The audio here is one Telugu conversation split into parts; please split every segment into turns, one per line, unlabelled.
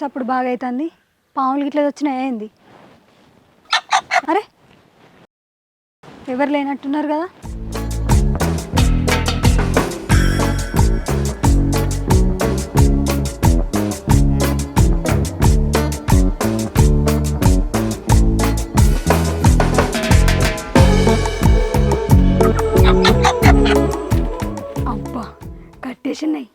సప్పుడు బాగా అవుతుంది పాములు గిట్లా వచ్చినా ఏంది? అరే! ఎవరు లేనట్టున్నారు కదా? అబ్బా! కట్టేసినాయి.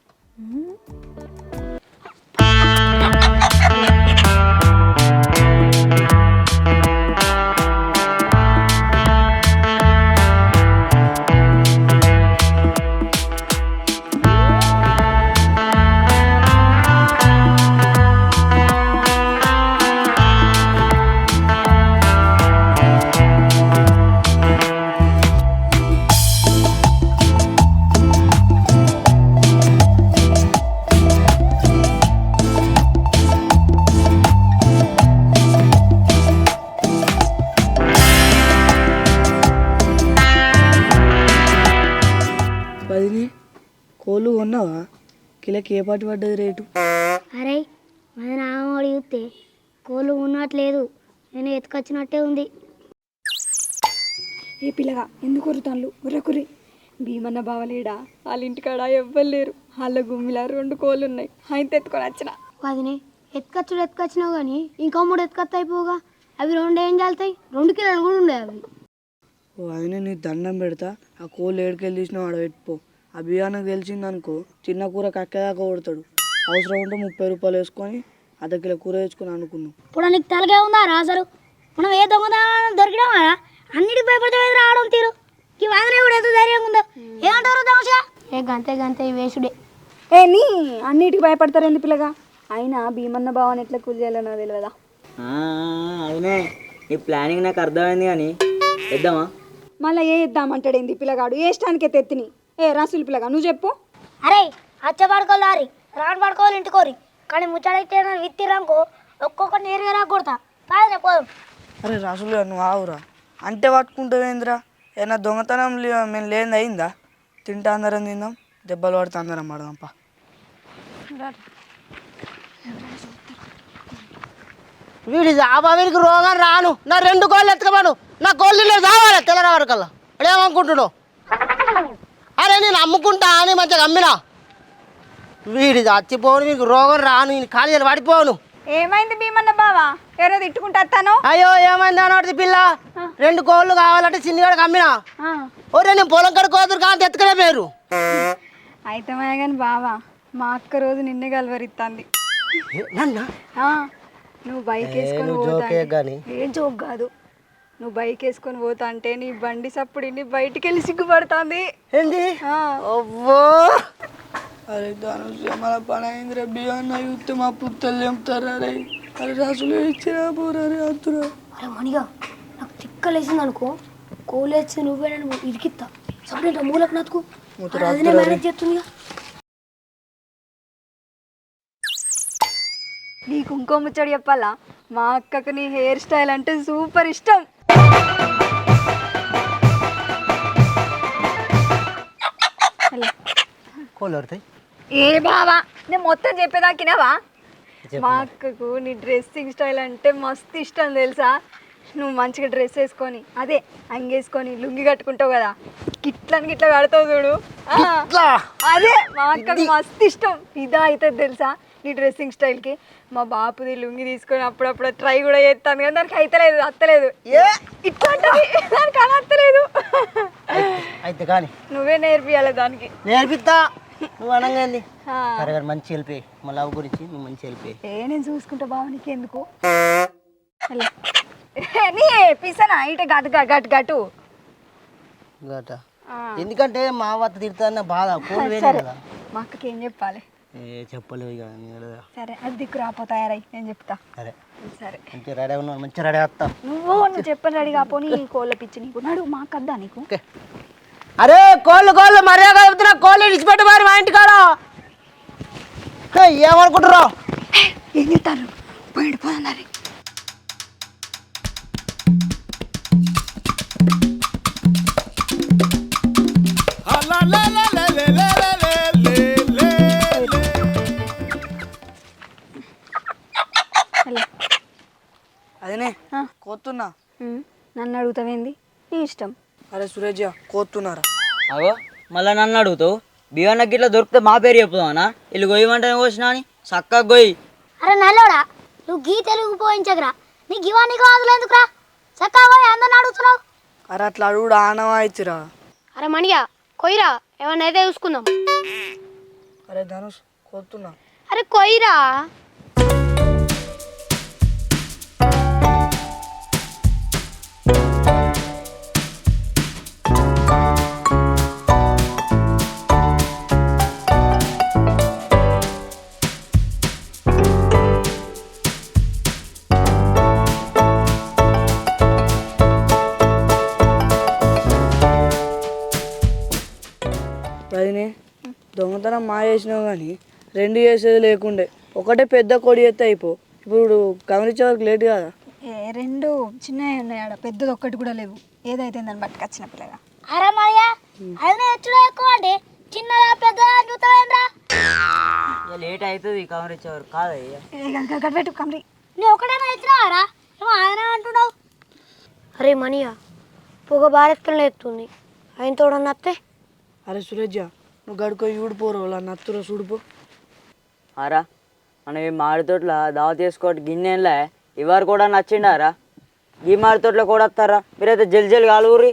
కోళ్ళు కొన్నావా? కిలోకి ఏ పాటి పడ్డది రేటు?
అరే మన నామడి చూస్తే కోళ్ళు ఉన్నట్లేదు నేను ఎత్తుకొచ్చినట్టే ఉంది.
ఏ పిల్లగా ఎందుకు కొరుతాన్లు ఉర్రకురి భీమన్న బావలేడా? వాళ్ళ ఇంటికాడ ఎవ్వరు లేరు. వాళ్ళ గుమ్మిలా రెండు కోళ్ళు ఉన్నాయి ఆయన ఎత్తుకొని వచ్చిన.
వదినే ఎత్తుకొచ్చుడు ఎత్తుకొచ్చినావు కానీ ఇంకో మూడు ఎత్తుకొత్త అయిపోగా అవి రెండు ఏం చాలుతాయి రెండు కిలోలు కూడా ఉండే అవి.
ఓ అదినే నీ దండం పెడతా. ఆ కోళ్ళు ఏడుకెళ్ళి తీసినావు ఆడ పెట్టుకో. ఆ బియ్యానికి గెలిచింది అనుకో చిన్న కూర కక్కేదాకా కొడతాడు. అవసరం ఉంటే ముప్పై రూపాయలు వేసుకొని అర్ధ కిలో కూర వేసుకొని అనుకున్నాం.
ఇప్పుడు నీకు తలగే ఉందా రా అసలు? మనం ఏ దొంగతనం దొరికినామా అన్నిటికి భయపడితే రావడం తీరు ఈ వాదన కూడా ఎంత ధైర్యంగా ఉందో. ఏమంటారు దోష ఏ గంతే గంతే ఈ వేసుడే.
ఏ నీ అన్నిటికి భయపడతారు ఎందుకు పిల్లగా? అయినా భీమన్న బావని ఎట్లా కూల్ చేయాలనో తెలియదా?
అవునే. నీ ప్లానింగ్ నాకు అర్థమైంది కానీ వేద్దామా
మళ్ళీ ఏ ఇద్దామంటాడు ఏంది పిల్లగాడు? ఏ స్టానికి ఎత్తిని? ఏ రాసులు పిల్లగా నువ్వు చెప్పు.
అరే అచ్చ పడుకోవాలి ఆరి రాను పడుకోవాలి ఇంటికోరి. కానీ ముచ్చడైతే విత్తిరాంకో ఒక్కొక్క నేరుగా రాకూడతా కాదు పోదాం
అరే రాసులు నువ్వు ఆవురా. అంటే పట్టుకుంటావేంద్రా ఏదైనా దొంగతనం మేము లేని అయిందా? తింటా అందరం తిందాం దెబ్బలు పడితే అందరం పడదాంపా
వీడి జాబా వీడికి రోగం రాను. నా రెండు కోళ్ళు ఎత్తుకోమను నా కోళ్ళు లేదు కావాలి తెల్లర వరకల్లా ఏమనుకుంటున్నావు నేను అమ్ముకుంటా అని మంచిగా అమ్మినా వీడి చచ్చిపోను మీకు రోగం రాను ఈ ఖాళీ పడిపోను.
ఏమైంది భీమన్న బావా? ఎవరో తిట్టుకుంటా వస్తాను?
అయ్యో ఏమైంది అన్నది పిల్ల? రెండు కోళ్ళు కావాలంటే చిన్నగాడికి అమ్మినా ఓరే నేను పొలం కడుకోదురు కానీ ఎత్తుకునే పేరు.
అయితే కానీ బావా మా అక్క రోజు నిన్నే గలవరిస్తుంది
నన్నా?
నువ్వు బైక్ వేసుకొని పోతా. ఏ జోక్ కాదు. నువ్వు బైక్ వేసుకొని పోతా అంటే నీ బండి సప్పుడు నీ బయటికి వెళ్ళి సిగ్గుపడుతుంది.
ఏంది?
ఆ.
అవ్వో!
అరే ధనుష్ మన పని అయిందిరా బియ్యాన్ని చూస్తే మా పుత్తలు చెప్తారా రే? అరే రాసులు ఇచ్చిరా పోరా రే అత్తురా
అరే మణిగా నాకు తిక్కలేసింది అనుకో కోళ్ళు వేసి నువ్వే నన్ను ఇరికిత్తా. సపరేట్ మూలకు నతుకు. అదే మేనేజ్ చేస్తుందిగా
నీకు ఇంకో ముచ్చడి చెప్పాలా? మా అక్కకు నీ హెయిర్ స్టైల్ అంటే సూపర్ ఇష్టం.
కోళ్ళు పడతాయి
ఏ బావా నేను మొత్తం చెప్పేదాకినావా మా అక్కకు నీ డ్రెస్సింగ్ స్టైల్ అంటే మస్తు ఇష్టం తెలుసా? నువ్వు మంచిగా డ్రెస్ వేసుకొని అదే అంగేసుకొని లుంగి కట్టుకుంటావు కదా. గిట్లని గిట్లా కడతావు చూడు. ఆ, అదే మా అక్కకు మస్తు ఇష్టం. ఇదా అవుతుంది తెలుసా నీ డ్రెస్సింగ్ స్టైల్కి మా బాపుది లుంగి తీసుకొని అప్పుడప్పుడు ట్రై కూడా చేస్తాను కానీ దానికి అయితలేదు అత్తలేదు.
ఏ?
దానికి అలా అత్తలేదు.
అయితే కానీ.
నువ్వే నేర్పియాలి దానికి.
నేర్పిస్తా. నువ్వు అనగాంది. సరే కానీ మంచి హెల్ప్ మా లవ్ గురించి నువ్వు మంచి హెల్ప్
ఏ నేను చూసుకుంటా బావ హలో. ఏ, నీ పిసనా? ఇటే గటు గటు గటు గటు
గట ఎందుకంటే మా వద్ద తిడుతున్న బాధ. ఫోన్ కదా.
మా అక్కకి ఏం చెప్పాలి?
ఏ చెప్పలేవు ఇక.
సరే అది దిక్కు రాపో తయారై నేను చెప్తా.
సరే.
సరే.
మంచిగా రెడీ ఉన్నాను మంచిగా రెడీ వస్తా
నువ్వు నువ్వు చెప్పని రెడీ కాపోని కోళ్ళ పిచ్చి నీకు. నడు మా కద్దా నీకు
అరే కోళ్ళు కోళ్ళు మర్యాద చెప్తున్నా కోళ్ళు ఇడిచిపెట్టి మరి మా హే, ఏమనుకుంటున్నావు?
ఏం చెప్తారు నన్ను అడుగుతావేంది? నీ ఇష్టం.
అరే సురేష్ కోతున్నారా
అగో మళ్ళీ నన్ను అడుగుతావు? బియ్యానికి ఇట్లా దొరికితే మా పేరు చెప్పుదామనా? వీళ్ళు గొయ్యమంటే కోసినా అని? చక్కగా గొయ్యి.
అరే నల్లోడా నువ్వు గీ తెలుగు పోయించగరా నీకు ఇవన్నీ కాదులు ఎందుకురా? చక్కగా పోయి అందరిని అడుగుతున్నావు.
అరే అట్లా అడుగుడు ఆనవా ఇచ్చిరా
అరే మణిగా కొయ్యరా ఏమన్నా అయితే చూసుకుందాం.
అరే ధనుష్ కోతున్నా
అరే కొయ్యరా.
దొంగతనం మా చేసినావు కానీ రెండు చేసేది లేకుండే. ఒకటే పెద్ద కొడి ఎత్తే అయిపో. ఇప్పుడు గమనించే వరకు లేట్ కదా?
ఏ రెండు చిన్నవి ఉన్నాయి ఆడ. పెద్దది ఒక్కటి కూడా లేవు. ఏదైతే దాన్ని పట్టుకొచ్చిన పిల్లగా.
అరే మణిగా అది ఎచ్చుడు ఎక్కువ అంటే చిన్నదా పెద్దదా చూస్తావేంద్రా
ఇక లేట్ అవుతుంది కవర్ ఇచ్చేవారు
ఏ గంట పెట్టు కమ్రి
నీ ఒకటేనా ఇచ్చినావారా ఏమో ఆయన అంటున్నావు. అరే మణిగా పొగ భారత్లో ఎత్తుంది. ఆయన తోడని అత్తే?
అరే సురేష్ నువ్వు గడుకో చూడిపోరు వాళ్ళ నత్తురో చూడిపో
ఆరా మనం ఈ మామిడి తోటలో దావ తీసుకోవడం గిన్నెలే ఇవారు కూడా నచ్చిండారా? ఈ మామిడి తోటలో కూడా వస్తారా? మీరైతే జల్ జల్ కాలుగురి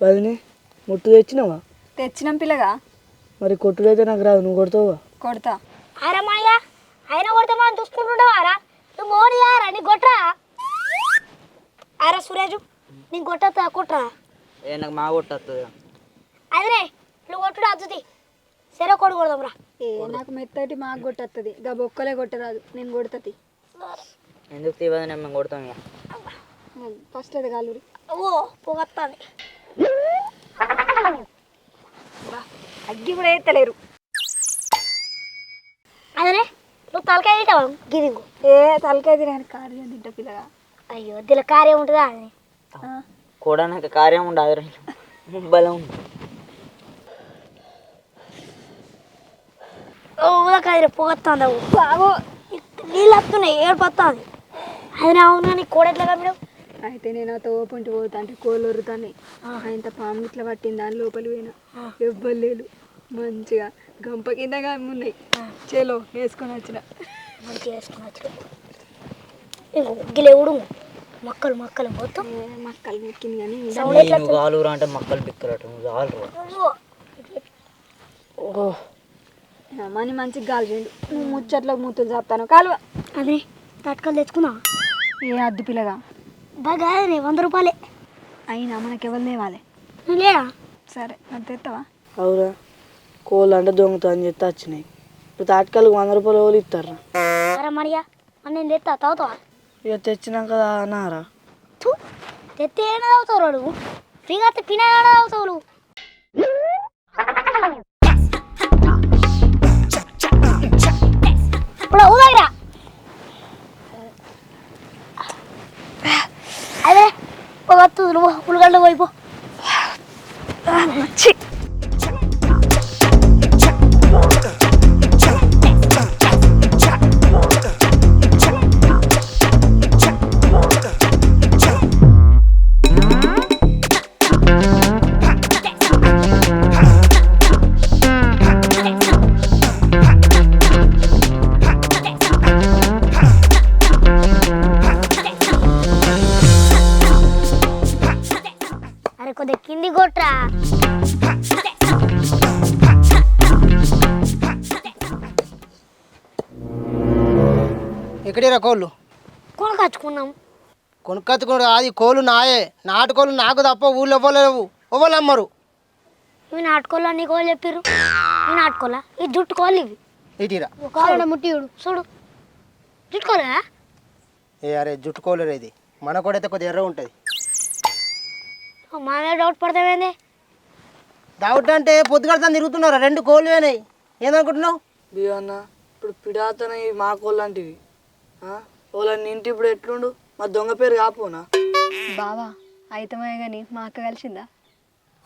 వదినే ముట్టు తెచ్చినావా?
తెచ్చినాం పిల్లగా.
మరి కొట్టుడైతే నాకు రాదు నువ్వు కొడతావా?
కొడతా.
అరే మణిగా ఆయన కొడితే మనం చూసుకుంటుండవారా నువ్వు మోనియారా నీ కొట్రా? అరే సురేజు నీ కొట్టా కొట్రా?
ఏ నాకు మా కొట్టస్తుంది
అదే నువ్వు కొట్టుడు అద్దుతి సరే కొడు కొడదాం రా.
ఏ నాకు మెత్తటి మాకు కొట్టత్తది. గా బొక్కలే కొట్టరాదు. నేను కొడుతుంది
ఎందుకు తీవదు నేను మేము కొడతాం ఇక?
ఫస్ట్ అది కాలురి
ఓ పొగత్తాది.
అగ్గి కూడా ఎత్తలేరు.
అదే నువ్వు తలకాయ తింటావా? గిదింగు
ఏ తలకాయ తినని కారు తింటా పిల్లగా.
అయ్యో దీని కార్యం ఉంటుందా? అది
కూడా నాకు కార్యం ఉండదు బలం.
ఉదకాయ పొగత్తాంది? బాబు నీళ్ళు వస్తున్నాయి ఏడు వస్తుంది అది నా అవునా నీ కూడా ఎట్లా
అయితే నేను ఆ తోపుంటి పోతా అంటే కోళ్ళు ఆయన పాము ఇట్లా పట్టింది దాని లోపలి పోయినా. ఎవ్వరు లేరు. మంచిగా గంప కింద ఉన్నాయి. చేలో వేసుకొని వచ్చిన.
మంచిగా వేసుకుని ఇంకో గిలే ఉడుము మొక్కలు మొక్కలు మొత్తం.
ఏ మక్కలు మెక్కింది కానీ
అంటే మక్కలు
మని మంచిగా గాలిచేయండు నువ్వు ముచ్చట్లో మూతులు చెప్తాను కాలువ.
అదే తట్టుకలు తెచ్చుకున్నా
ఏ అద్దు పిల్లగా.
బాగా వంద రూపాయలే.
అయినా మనకెవరు లేవాలి?
నువ్వు లేరా
సరే అది తెస్తావా
అవురా. కోళ్ళు అంటే దొంగతా అని చెప్తే వచ్చినాయి ఇప్పుడు తాటకాలకు వంద రూపాయలు ఎవరు ఇస్తారా?
అరే మరియా అని నేను తెస్తా తాగుతావా?
ఇక తెచ్చినాక అన్నారా
తూ తెత్తే ఏమైనా తాగుతావు నువ్వు? ఫ్రీగా పిన తాగుతావు నువ్వు? ఇప్పుడు ఊదగిరా అదే పొగత్తు నువ్వు ఉల్లిగడ్డ పోయిపో అరే
కొనుక్కత్తుకుని అది కోళ్ళు నాయే. నాటుకోళ్ళు నాకు తప్ప ఊళ్ళో ఇవ్వలేవు ఇవ్వలు అమ్మరు
ఇవి నాటుకోళ్ళ నీకు వాళ్ళు చెప్పారు ఇవి నాటుకోళ్ళ? ఈ జుట్టు కోళ్ళు ఇవి.
ఇటీరా.
ముట్టి చూడు. చూడు. జుట్టుకోలే
ఏ అరే జుట్టు కోళ్ళు ఇది. మన కూడా అయితే కొద్దిగా ఎర్ర ఉంటుంది.
మా మీద డౌట్ పడతావేంది?
డౌట్ అంటే పొద్దుగడతా తిరుగుతున్నారా రెండు కోళ్ళు వేనాయి ఏమనుకుంటున్నావు
బియ్యన్న ఇప్పుడు పిడాతన మా కోళ్ళు లాంటివి వాళ్ళని ఇంటి ఇప్పుడు ఎట్లుండు? మా దొంగ పేరు కాపోనా
బావా అయితమే కానీ మా అక్క కలిసిందా?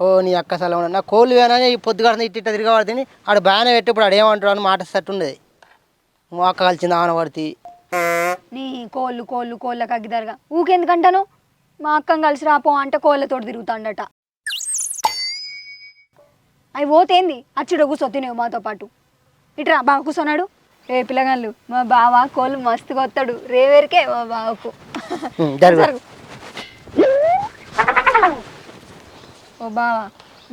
ఓ నీ అక్క సలం నా కోళ్ళు వేనని పొద్దుగడతా ఇట్టి ఇట్ట తిరగబడుతుంది ఆడు బాగానే పెట్టి ఇప్పుడు ఆడు ఏమంటాడు అని మాట సెట్ ఉండేది మా అక్క కలిసింది ఆన పడితే.
నీ కోళ్ళు కోళ్ళు కోళ్ళకి అగ్గిదారుగా ఊకెందుకంటాను? మా అక్కని కలిసి రాపో అంటే కోళ్ళతోటి తిరుగుతాడట. అవి పోతేంది? అచ్చుడు కూర్చో తినేవు మాతో పాటు. ఇట్రా బాగా కూర్చున్నాడు రే పిల్లగాళ్ళు మా బావ కోళ్ళు మస్తుగా వస్తాడు రేవేరికే మా బావకు.
జరుగు.
ఓ బావా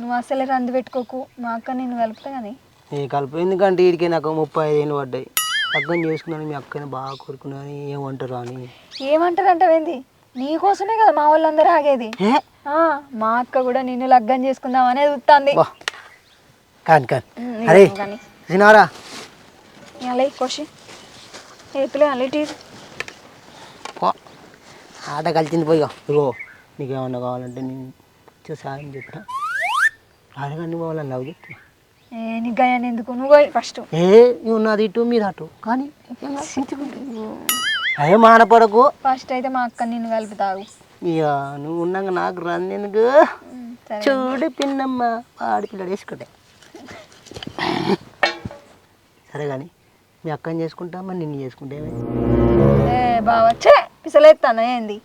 నువ్వు అసలే రంది పెట్టుకోకు. మా అక్క నిన్ను కలుపుతా కానీ
నీ కలుపు. ఎందుకంటే వీడికి నాకు ముప్పై ఐదు ఏళ్ళు పడ్డాయి. అర్థం చేసుకున్నాను మీ అక్కని బాగా కోరుకున్నాను ఏమంటారు అని.
ఏమంటారంటావేంది నీకోసమే కదా మా వాళ్ళందరూ ఆగేది? ఆ, మా అక్క కూడా నిన్ను లగ్గం చేసుకుందాం అనేది
బా. కాని కాని. అరే
ఇదిగో కానీ
తినారా
అలా కోసి ఏ పిల్ల అలిటి
పో ఆట కలిసింది పోయిగా ఇగో నీకు ఏమన్నా కావాలంటే నేను సాయం చెప్పిన రాజగాన్ని పోవాలని లవ్ చెప్తున్నా
ఏ నీకు గయాన్ని ఎందుకు? నువ్వు ఫస్ట్.
ఏ నువ్వు నాది ఇటు మీరు అటు. కానీ అయ్యో మానపడకు.
ఫస్ట్ అయితే మా అక్క నిన్ను కలుపుతావు
ఇక నువ్వు ఉన్నాక నాకు
ఉమ్, సరే.
చూడు పిన్నమ్మ ఆడపిల్లడు వేసుకుంటే. సరే కానీ మీ అక్కని చేసుకుంటా మరి నిన్ను చేసుకుంటే ఏమైంది?
ఏ పిసలేస్తాను ఏంది?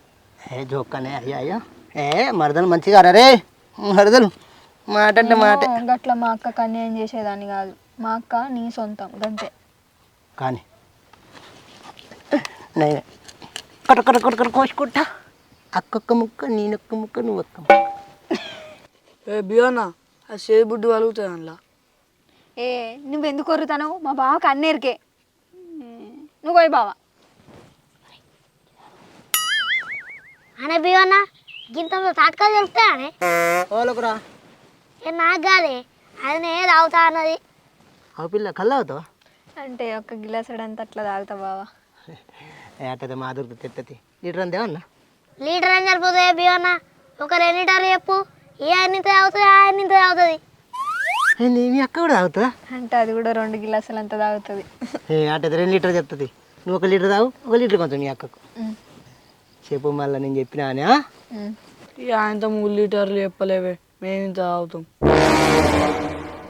ఏ జోక్కనే అయ్యా అయ్యా. ఏ మరదలు మంచిగా రే? మరదలు మాట అంటే మాట.
గట్ల మా అక్కకు అన్యాయం చేసేదాన్ని కాదు. మా అక్క నీ సొంతం గంతే.
కానీ. నేను కట కట కట కట కోసుకుంటా. అక్కొక్క ముక్క నేనొక్క ముక్క నువ్వు ఒక్క ముక్క.
ఏ బియోనా ఆ సేది బుడ్డి వలుగుతుంది అందులో
ఏ నువ్వెందుకు కొరుతావు మా బావకు అన్నేరికే. నువ్వు పోయి బావ.
అనే బియ్యన్న గింతంలో తాటకాలు దొరుకుతాయనే
ఓలకురా
ఏ నాకు కాదే అది నేను తాగుతా అన్నది.
ఆ పిల్ల కళ్ళ అవుతావా
అంటే ఒక్క గిలాసడు అంత అట్లా తాగుతా బావ.
ఏటది మా దొరుకుతుంది తెత్తది. లీటర్ అంతే అన్న
లీటర్ ఏం సరిపోతుంది బియ్యన్న? ఒక రెండు లీటర్లు చెప్పు. ఏ అన్నింత తాగుతుంది ఆ అన్నింత తాగుతుంది.
ఏంది మీ అక్క కూడా తాగుతుందా
అంటే అది కూడా రెండు గిలాసులు అంత తాగుతుంది.
ఏ అటది రెండు లీటర్ చెప్తుంది. నువ్వు ఒక లీటర్ తాగు ఒక లీటర్ కొంచెం మీ అక్కకు. చెప్పు మళ్ళీ నేను చెప్పినా.
ఇక ఆయనతో మూడు లీటర్లు చెప్పలేవే. మేము ఇంత తాగుతాం.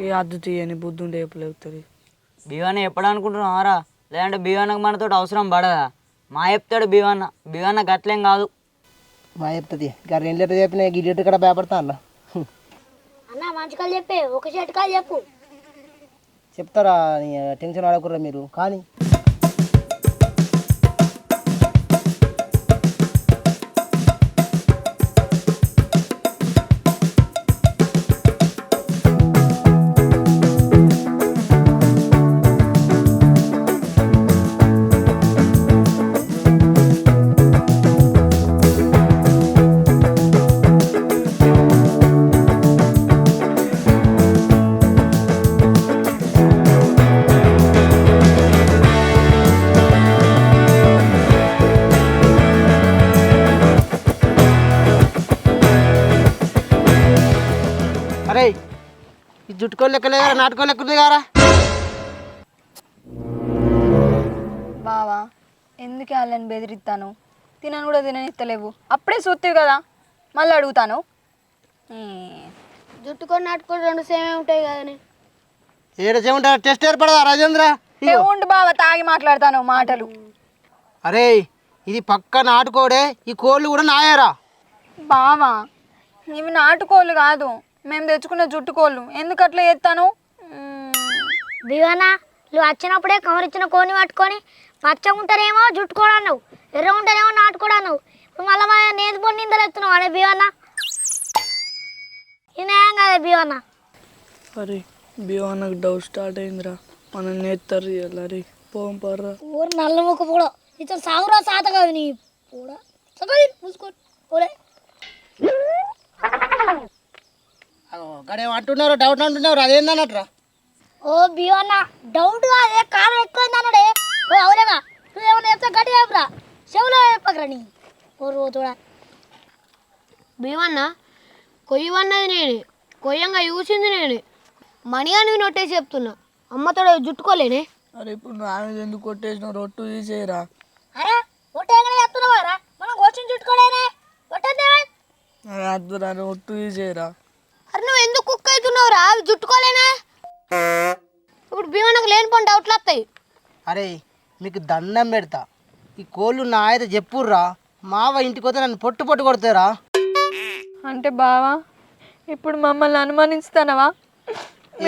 ఈ అద్దు తీయని బుద్ధి ఉంటే చెప్పలేవుతుంది
బివాన ఎప్పుడు అనుకుంటున్నావారా లేదంటే బివానకు మనతో అవసరం పడదా? మా చెప్తాడు బివాన బివాన గట్లేం కాదు.
మా చెప్తుంది. ఇక రెండు లీటర్ చెప్పిన ఈ లీటర్ కూడా భయపడతా అన్న.
అన్న మంచి కాలు చెప్పే. ఒక చెట్టు కాలు చెప్పు.
చెప్తారా? నీ టెన్షన్ ఆడకుర్రా మీరు. కానీ ఈ జుట్టుకోలు లెక్కలే కదా నాటుకోలు లెక్క ఉంది కదా
బావా ఎందుకు వాళ్ళని బెదిరిస్తాను తినను కూడా తిననిస్తలేవు అప్పుడే చూస్తావు కదా మళ్ళీ అడుగుతాను.
జుట్టుకొని నాటుకొని రెండు సేమే ఉంటాయి కదని.
ఏడ చేయమంటా టెస్ట్ ఏర్పడదా రాజేంద్ర?
ఉండు బావ తాగి మాట్లాడతాను మాటలు.
అరే ఇది పక్క నాటుకోడే ఈ కోళ్ళు కూడా నాయారా?
బావా ఇవి నాటుకోళ్ళు కాదు. మేము తెచ్చుకున్న జుట్టుకోళ్ళు. ఎందుకు అట్లా చేస్తాను
బియ్యన్న నువ్వు వచ్చినప్పుడే కవరిచ్చిన కోని పట్టుకొని పచ్చగా ఉంటారేమో జుట్టుకోడు అన్నావు. ఎర్ర ఉంటారేమో నాటుకోడు అన్నావు. ఇప్పుడు మళ్ళీ నేతి పొడి నిందలు ఎత్తున్నావు అనే బియ్యన్న ఇది కదా బియ్యన్న
అరే బియోనకు డౌట్ స్టార్ట్ అయిందిరా. మనం నేత్తరు అరే. పోం పర్రా.
ఊరు నల్ల ముక్క కూడా ఇతను సాగురా సాత కాదు నీ కూడా సగం మూసుకో పోలే.
గడేం అంటున్నారు డౌట్ అంటున్నారు అదేందన్నట్రా?
ఓ బియ్యన్న డౌట్ అదే కారం ఎక్కువైంది అన్నాడే ఓ అవులేగా నువ్వేమన్నా చెప్తా గట్టి చెప్పరా. చెవులో చెప్పకరా నీ. ఓ రోజుడా
భీమన్న కొయ్యవన్నది నేనే. కొయ్యంగా చూసింది నేనే. మణిగాని నొట్టేసి చెప్తున్నా. అమ్మతోడు జుట్టుకోలేనే
అరే ఇప్పుడు నా మీద ఎందుకు కొట్టేసిన రొట్టు తీసేయరా.
అరే ఒట్టేగా చెప్తున్నావారా మనం కోచింగ్ చుట్టుకోలేనే.
అరే అద్దురా రొట్టు తీసేయరా.
అరే నువ్వు ఎందుకు కుక్ అవుతున్నావురా అవి జుట్టుకోలేనే ఇప్పుడు భీమన్నకు లేనిపోని డౌట్లు వస్తాయి.
అరే మీకు దండం పెడతా. ఈ కోళ్ళు నా అయితే చెప్పుర్రా. మావ ఇంటికి వస్తే నన్ను పొట్టు పొట్టు కొడతారా?
అంటే బావా ఇప్పుడు మమ్మల్ని అనుమానిస్తానవా?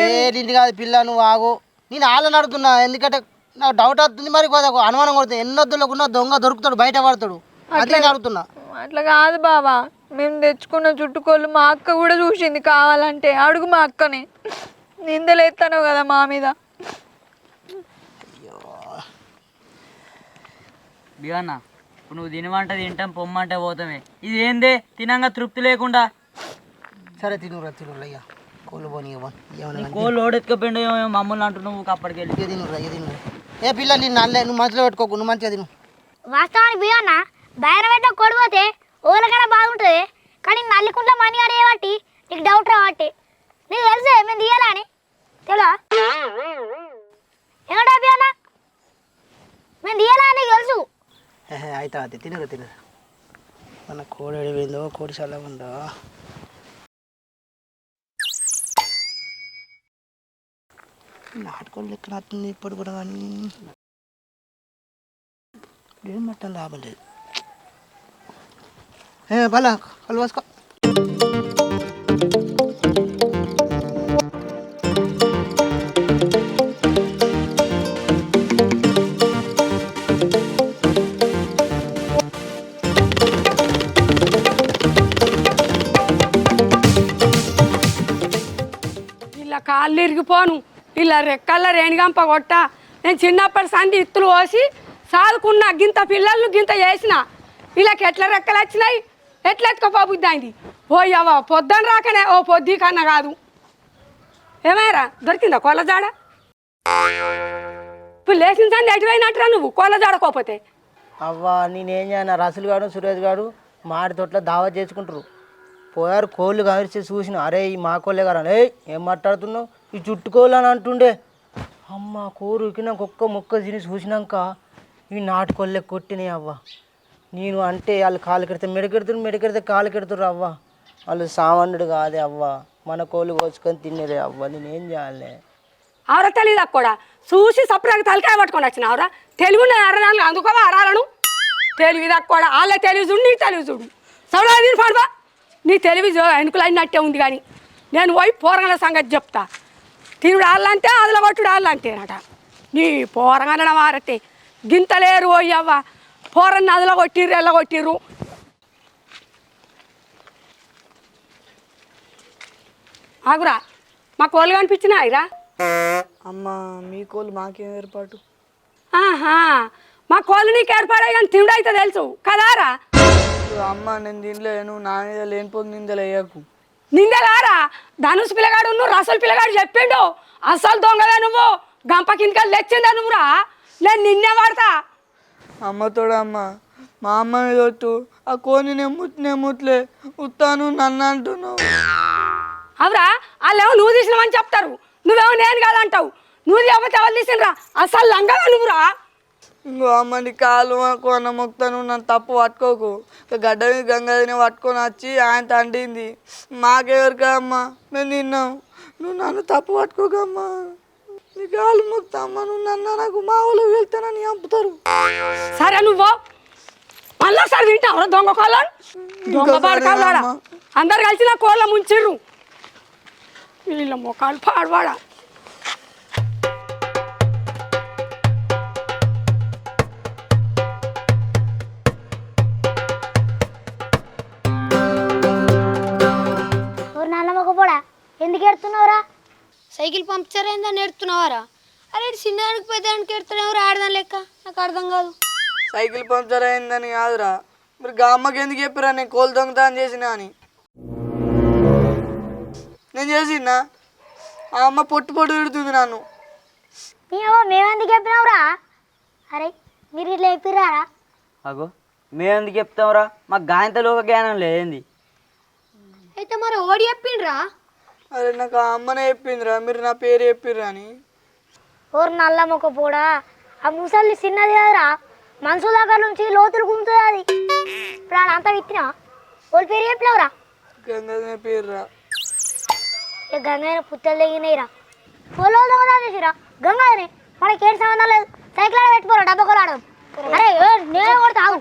ఏ ఇంటి కాదు పిల్ల నువ్వు ఆగు. నేను వాళ్ళని అడుగుతున్నా ఎందుకంటే నాకు డౌట్ వస్తుంది. మరి కొద్దిగా అనుమానం కొడుతుంది. ఎన్నొద్దులోకున్న దొంగ దొరుకుతాడు బయట పడతాడు. అది నేను అడుగుతున్నా.
అట్లా కాదు బావా. మేము తెచ్చుకున్న చుట్టుకోళ్ళు మా అక్క కూడా చూసింది కావాలంటే. అడుగు మా అక్కని. నిందలేస్తాను కదా మా మీద.
బిగన్న ఇప్పుడు నువ్వు తినమంటే తింటాం పొమ్మంటే పోతామే. ఇది ఏందే తినంగా తృప్తి లేకుండా.
సరే తినురా తినురా అయ్యా కోళ్ళు పోనీ.
కోళ్ళు ఓడెత్తుకపోయిండు ఏమో మమ్మల్ని అంటున్నావు నువ్వు అప్పటికెళ్ళి
ఇక తినురా ఇక తినురా. ఏ పిల్ల నేను అల్లే నువ్వు మనసులో పెట్టుకోకు నువ్వు మంచిగా తిను.
వాస్తవానికి బియ్యన్న బయట పెట్ట కొడిపోతే ఓలకైనా బాగుంటుంది. కానీ నల్లికుంట్ల మనీ అడేయబట్టి నీకు డౌట్ రాబట్టి నీకు తెలుసే మేము తీయాలని తెలుసా? ఏమంటా బియ్యన్న మేము తీయాలా నీకు తెలుసు.
అయితే అది తినరు తినరు. మన కోడి అడిపోయిందో కోడి చల్లగా ఉందో? నాటుకోళ్ళు ఎక్కడ వస్తుంది ఇప్పుడు కూడా కానీ. ఏం మట్టం లాభం లేదు ఏ కళ్ళు పోసుకో
ఇలా కాళ్ళు ఇరిగిపోను. ఇలా రెక్కల రేణిగంప కొట్ట. నేను చిన్నప్పటి సంది ఇత్తులు పోసి సాదుకున్న గింత పిల్లలు గింత చేసిన. వీళ్ళకి ఎట్లా రెక్కలు వచ్చినాయి? ఎట్లా ఎత్తుకోపోబుద్ది అయింది? ఓ పొద్దున రాకనే ఓ పొద్దు కన్నా కాదు. ఏమైరా దొరికిందా కోళ్ళ జాడ ఇప్పుడు లేచిన సంది ఎటువైనట్టురా నువ్వు? కోళ్ళ జాడకోపోతే
అవ్వా నేనేం చేయను రసులు గారు సురేష్ గారు మాడి తోటలో దావా చేసుకుంటారు పోయారు కోళ్ళు కమిరిచి చూసిన. అరే ఈ మా కోళ్ళే గారు ఏ ఏం మాట్లాడుతున్నావు? ఈ చుట్టుకోళ్ళు అని అంటుండే. అమ్మ కూరు ఉకినాక ఒక్క ముక్క తిని చూసినాక ఈ నాటుకోళ్ళే కొట్టినాయి అవ్వ. నేను అంటే వాళ్ళు కాలు కెడితే మెడకెడుతున్నారు మెడకెడితే కాలు కెడుతురు అవ్వ. వాళ్ళు సామాన్యుడు కాదే అవ్వ. మన కోళ్ళు కోసుకొని తినేదే అవ్వ. నేనేం చేయాలి?
ఆవిడ తెలియదు కూడా చూసి సపరేట్గా తలకాయ పట్టుకొని వచ్చిన ఆవరా? తెలివి అరణాలు అందుకోవా అరాలను తెలివి కూడా. వాళ్ళ తెలివి చూడు నీ తెలివి చూడు. సవడా దీని పడవా నీ తెలివి ఎనుకలు అయినట్టే ఉంది కానీ నేను పోయి పోరగల సంగతి చెప్తా. తినుడు వాళ్ళంటే అదల కొట్టుడు వాళ్ళంటేనట నీ పోరగన మారతే గింతలేరు అవ్వ. పోరన్ని అదల కొట్టిర్రు ఎల్ల కొట్టిర్రు? ఆగురా మా కోళ్ళు కనిపించినాయిరా?
అమ్మ మీ కోళ్ళు మాకేం ఏర్పాటు?
ఆహా మా కోళ్ళు నీకు ఏర్పడాయి కానీ తిండి అయితే తెలుసు కదారా?
అమ్మ నేను నువ్వు నా మీద లేనిపోతుంది నిందలు వేయకు.
నిందలారా? ధనుష్ పిల్లగాడు నువ్వు రసల్ పిల్లగాడు చెప్పిండు అసలు దొంగవే నువ్వు గంప కిందకి తెచ్చిందా నువ్వురా? నేను నిన్నే వాడతా.
అమ్మ మా అమ్మ ఒట్టు ఆ కోని నెమ్ముట్ నెమ్ముట్లే ఉత్తాను నన్ను అంటున్నావు.
అవురా వాళ్ళేమో నువ్వు తీసినావని చెప్తారు. నువ్వేమో నేను కాదంటావు. నువ్వు చెప్పతే ఎవరు తీసినరా? అసలు లంగవే నువ్వురా?
ఇంకో అమ్మ నీ కాలు కొన మొక్తాను నన్ను తప్పు పట్టుకోకు. గడ్డ గంగాదిని పట్టుకొని వచ్చి ఆయన తండింది. మాకెవరికా అమ్మ మేము తిన్నాం. నువ్వు నన్ను తప్పు పట్టుకోకమ్మా. నీ కాలు మొక్తా అమ్మ నువ్వు నన్ను నాకు మా ఊళ్ళో వెళ్తానని చంపుతారు
సరే నువ్వు మళ్ళా సరే తింటావురా దొంగ కోళ్ళ దొంగ పాడకాళ్ళాడా అందరు కలిసి నా కోళ్ళ ముంచిర్రు. వీళ్ళ మొఖాలు పాడవాడా?
ఎందుకు ఎడుతున్నావురా
సైకిల్ పంక్చర్ అయిందని ఎడుతున్నావారా అరే చిన్నదానికి పెద్దదానికి ఎడుతున్నావు ఆడదాని లెక్క? నాకు అర్థం కాదు.
సైకిల్ పంక్చర్ అయిందని కాదురా. మరి గా అమ్మకి ఎందుకు చెప్పారా నేను కోల్ దొంగతనం చేసిన అని? నేను చేసినా ఆ అమ్మ పొట్టు పొట్టు తిడుతుంది నన్ను.
నీవో మేమెందుకు చెప్పినావురా? అరే మీరు ఇట్లా చెప్పిరారా
అగో మేము ఎందుకు చెప్తాంరా మాకు గాయంతలోక జ్ఞానం లేదేంది
అయితే మరి ఓడి చెప్పిండ్రా
అరే నాకు ఆ అమ్మనే చెప్పిందిరా మీరు నా పేరు చెప్పిర్రు అని.
ఓరు నల్లమ్మక పోడా? ఆ ముసలి చిన్నది కదరా? మనుషుల దగ్గర నుంచి లోతులు గుంతుంది అది. ఇప్పుడు అంతా విత్తినా? వాళ్ళ పేరు చెప్పినావురా?
గంగనే పేరురా.
ఇక గంగైన పుత్తలు తెగినాయిరా? పొలం దొంగదా చేసిరా గంగాధరి మనకి ఏడు సంబంధం లేదు. సైకిల్ ఆడ పెట్టుకోరా డబ్బా కూడా ఆడదాం అరే నేనే కొడతా ఆగు.